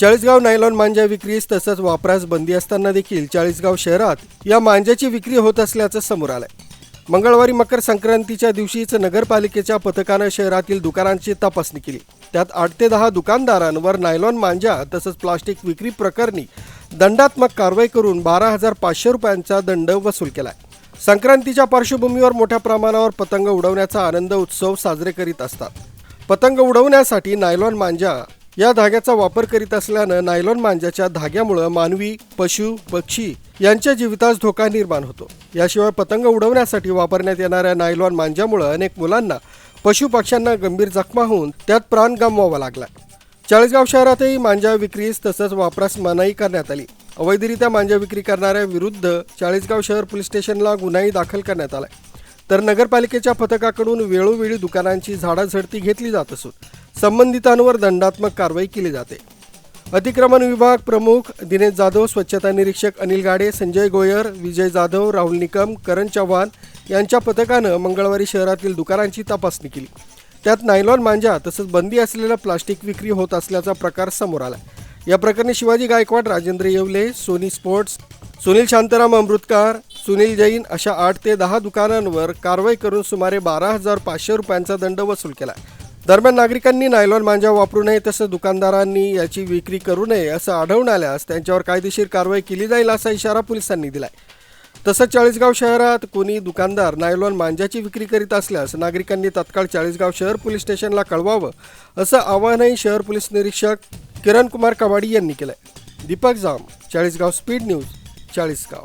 Chalisgaon nylon मांजा विक्रीस तसंच वापरास बंदी असताना देखील चाळीसगाव शहरात या मांजाची विक्री होत असल्याचं समोर आलंय. मंगळवारी मकर संक्रांतीच्या दिवशीच नगरपालिकेच्या पथकानं शहरातील दुकानांची तपासणी केली. त्यात आठ ते दहा दुकानदारांवर नायलॉन मांजा तसंच प्लास्टिक विक्री प्रकरणी दंडात्मक कारवाई करून बारा हजार पाचशे रुपयांचा दंड वसूल केलाय. संक्रांतीच्या पार्श्वभूमीवर मोठ्या प्रमाणावर पतंग उडवण्याचा आनंद उत्सव साजरे करीत असतात. पतंग उडवण्यासाठी नायलॉन मांजा या धाग्याचा वापर करीत असल्यानं नायलॉन मांजाच्या धाग्यामुळं मानवी पशु पक्षी यांच्या जीवितास धोका निर्माण होतो. याशिवाय पतंग उडवण्यासाठी वापरण्यात येणाऱ्या नायलॉन मांजामुळं अनेक मुलांना पशु पक्ष्यांना गंभीर जखमा होऊन त्यात प्राण गमवावा लागला. चाळीसगाव शहरातही मांजा विक्रीस तसंच वापरास मनाई करण्यात आली. अवैधरित्या मांजा विक्री करणाऱ्या विरुद्ध चाळीसगाव शहर पोलीस स्टेशनला गुन्हाही दाखल करण्यात आलाय तर नगरपालिकेच्या पथकाकडून वेळोवेळी दुकानांची झाडाझडती घेतली जात असून संबंधितांवर दंडात्मक कारवाई केली जाते. अतिक्रमण विभाग प्रमुख दिनेश जाधव स्वच्छता निरीक्षक अनिल गाडे संजय गोयर विजय जाधव राहुल निकम करण चव्हाण यांच्या पथकानं मंगळवारी शहरातील दुकानांची तपासणी केली. त्यात नायलॉन मांजा तसंच बंदी असलेलं प्लास्टिक विक्री होत असल्याचा प्रकार समोर आला. या प्रकरणी शिवाजी गायकवाड राजेंद्र येवले सोनी स्पोर्ट्स सुनील शांताराम अमृतकार सुनील जैन अशा आठ ते दहा दुकानांवर कारवाई करून सुमारे बारा हजार पाचशे रुपयांचा दंड वसूल केला. दरम्यान नागरिकांनी नायलॉन मांजा वापरू नये तसंच दुकानदारांनी याची विक्री करू नये असं आढळून आल्यास त्यांच्यावर कायदेशीर कारवाई केली जाईल असा इशारा पोलिसांनी दिलाय. तसंच चाळीसगाव शहरात कोणी दुकानदार नायलॉन मांजाची विक्री करीत असल्यास नागरिकांनी तत्काळ चाळीसगाव शहर पोलीस स्टेशनला कळवावं असं आवाहनही शहर पोलीस निरीक्षक किरण कुमार कवाडी यांनी केलंय. Deepak Jam Chalisgaon speed news Chalisgaon.